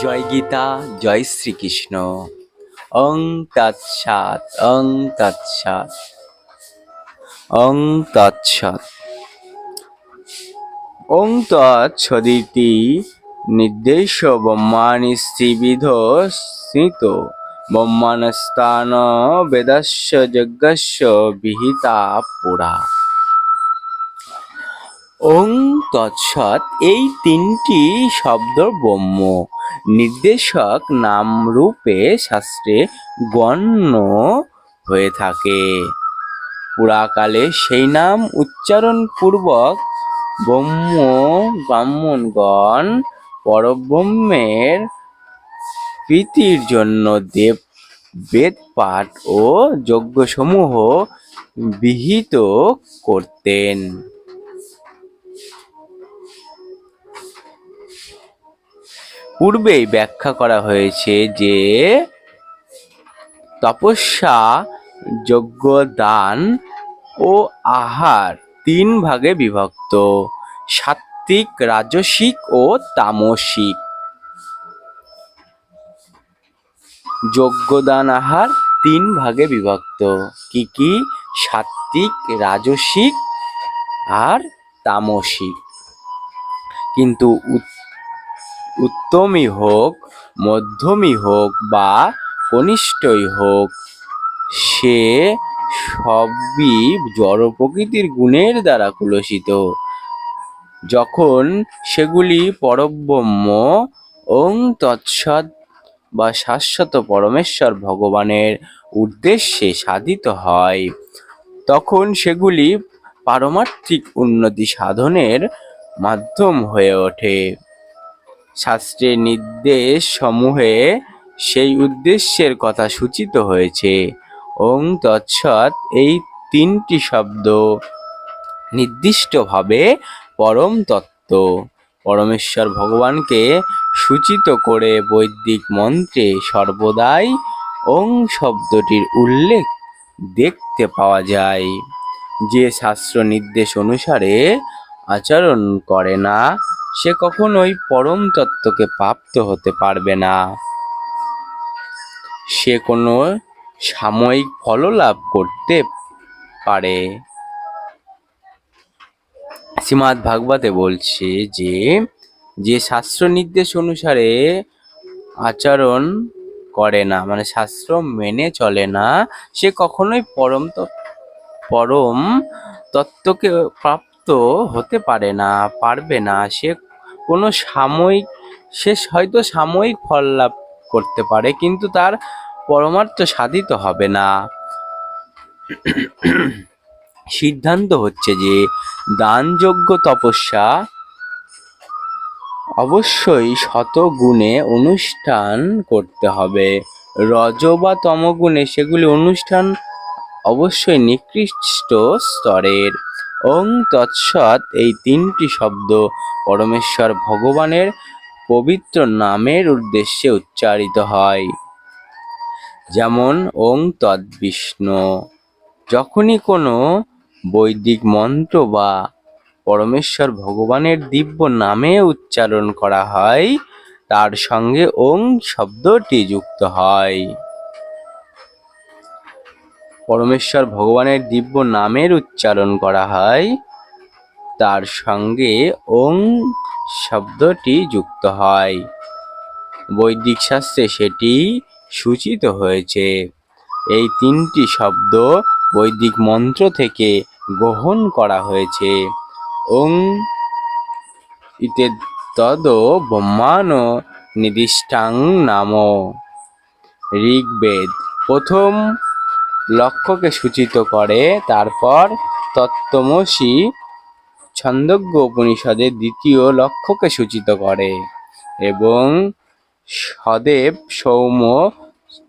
জয় গীতা, জয় শ্রীকৃষ্ণ। অং তৎসাৎ অং তৎসাৎ অং তৎসাৎ। অং তৎসদিতি নির্দেশ ব্রহ্মাণি শ্রীবিধ স্মৃত। ব্রহ্মাণস্থান বেদস্য যজ্ঞস্য বিহিতা পুরা। ওং তৎসৎ এই তিনটি শব্দ ব্রহ্ম। নির্দেশক নাম রূপে শাস্ত্রে গণ্য হয়ে থাকে। পুরাকালে সেই নাম উচ্চারণ পূর্বক ব্রহ্ম ব্রাহ্মণগণ পরব্রহ্মের প্রীতির জন্য দেব, বেদ পাঠ ও যজ্ঞসমূহ বিহিত করতেন। পূর্বেই ব্যাখ্যা করা হয়েছে যে তপস্যা, যজ্ঞ, দান ও আহার তিন ভাগে বিভক্ত, সাত্ত্বিক, রাজসিক ও তামসিক। যজ্ঞদান আহার তিন ভাগে বিভক্ত, কি কি? সাত্ত্বিক, রাজসিক আর তামসিক। কিন্তু উত্তমই হোক, মধ্যমই হোক বা কনিষ্ঠই হোক, সে সবই জড় প্রকৃতির গুণের দ্বারা কুলসিত। যখন সেগুলি পরব্রহ্ম, ওং তৎসৎ বা শাশ্বত পরমেশ্বর ভগবানের উদ্দেশ্যে সাধিত হয়, তখন সেগুলি পারমার্থিক উন্নতি সাধনের মাধ্যম হয়ে ওঠে। শাস্ত্রের নির্দেশ সমূহে সেই উদ্দেশ্যের কথা সূচিত হয়েছে। ওং তৎসৎ এই তিনটি শব্দ নির্দিষ্টভাবে পরম তত্ত্ব। পরমেশ্বর ভগবানকে সূচিত করে বৈদিক মন্ত্রে সর্বদাই ওং শব্দটির উল্লেখ দেখতে পাওয়া যায়। যে শাস্ত্র নির্দেশ অনুসারে আচরণ করে না সে কখনোই পরম তত্ত্বকে প্রাপ্ত হতে পারবে না। সে কোনো সাময়িক ফল লাভ করতে পারে। শ্রীমাদ ভাগবতে বলছে যে যে শাস্ত্র নির্দেশ অনুসারে আচরণ করে না মানে শাস্ত্র মেনে চলে না, সে কখনোই পরম পরম তত্ত্বকে প্রাপ্ত হতে পারে না, পারবে না। সে কোনো সাময়িক সে হয়তো সাময়িক ফল লাভ করতে পারে, কিন্তু তার পরমার্থ সাধিত হবে না। সিদ্ধান্ত হচ্ছে যে দানযোগ্য তপস্যা অবশ্যই শত গুণে অনুষ্ঠান করতে হবে। রজ বা তমগুণে সেগুলি অনুষ্ঠান অবশ্যই নিকৃষ্ট স্তরের। ওং তৎসৎ। এই তিনটি শব্দ পরমেশ্বর ভগবানের পবিত্র নামের উদ্দেশ্যে উচ্চারিত হয়। যেমন, ওং তদ্বিষ্ণু। যখনই কোনো বৈদিক মন্ত্র বা পরমেশ্বর ভগবানের দিব্য নামে উচ্চারণ করা হয়, তার সঙ্গে ওং শব্দটি যুক্ত হয়। পরমেশ্বর ভগবানের দিব্য নামের উচ্চারণ করা হয়। তার সঙ্গে ওং শব্দটি যুক্ত হয়। বৈদিক শাস্ত্রে সেটি সূচিত হয়েছে। এই তিনটি শব্দ বৈদিক মন্ত্র থেকে গ্রহণ করা হয়েছে। ওং ইতে তদ ব্রহ্মাণ নিদিষ্টাং নাম। ঋগ্বেদ প্রথম লক্ষ্যকে সূচিত করে, তারপর তত্ত্বমসি ছন্দজ্ঞ উপনিষদের দ্বিতীয় লক্ষ্যকে সূচিত করে এবং সদেব সৌম্য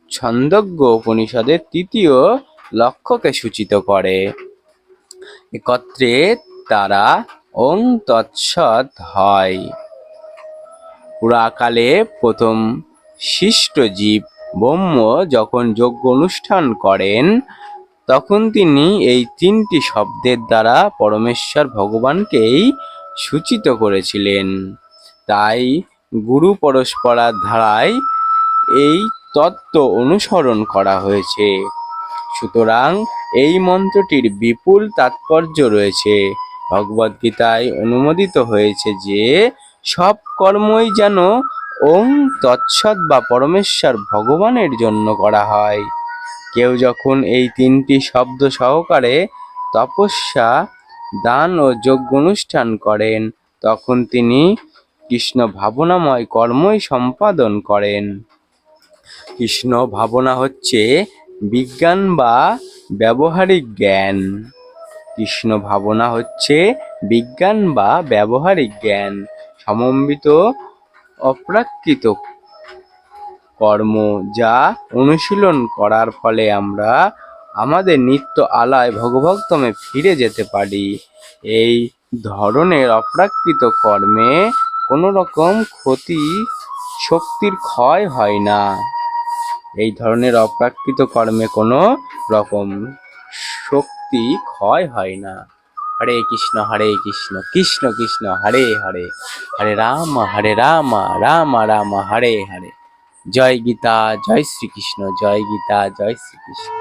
ছন্দজ্ঞ উপনিষদের তৃতীয় লক্ষ্যকে সূচিত করে। একত্রে তারা ওং তৎসৎ হয়। পুরাকালে প্রথম শিষ্ট জীব ব্রহ্ম যখন যজ্ঞ অনুষ্ঠান করেন, তখন তিনি এই তিনটি শব্দের দ্বারা পরমেশ্বর ভগবানকেই সূচিত করেছিলেন। তাই গুরু পরস্পরার ধারায় এই তত্ত্ব অনুসরণ করা হয়েছে। সুতরাং এই মন্ত্রটির বিপুল তাৎপর্য রয়েছে। ভগবদ্গীতায় অনুমোদিত হয়েছে যে, সব কর্মই যেন ওং তৎসৎ বা পরমেশ্বর ভগবানের জন্য করা হয়। কেউ যখন এই তিনটি শব্দ সহকারে তপস্যা, দান ও যজ্ঞ অনুষ্ঠান করেন, তখন তিনি কৃষ্ণ ভাবনাময় কর্মই সম্পাদন করেন। কৃষ্ণ ভাবনা হচ্ছে বিজ্ঞান বা ব্যবহারিক জ্ঞান। কৃষ্ণ ভাবনা হচ্ছে বিজ্ঞান বা ব্যবহারিক জ্ঞান। সমন্বিত অপ্রাকৃত কর্ম যা অনুশীলন করার ফলে আমরা আমাদের নিত্য আলায় ভগভক্তমে ফিরে যেতে পারি। এই ধরনের অপ্রাকৃত কর্মে কোনো রকম ক্ষতি শক্তির ক্ষয় হয় না। এই ধরনের অপ্রাকৃত কর্মে কোনো রকম শক্তি ক্ষয় হয় না। হরে কৃষ্ণ হরে কৃষ্ণ কৃষ্ণ কৃষ্ণ, হরে হরে। হরে রাম হরে রাম রাম রাম, হরে হরে। জয় গীতা, জয় শ্রীকৃষ্ণ, জয় গীতা, জয় শ্রীকৃষ্ণ।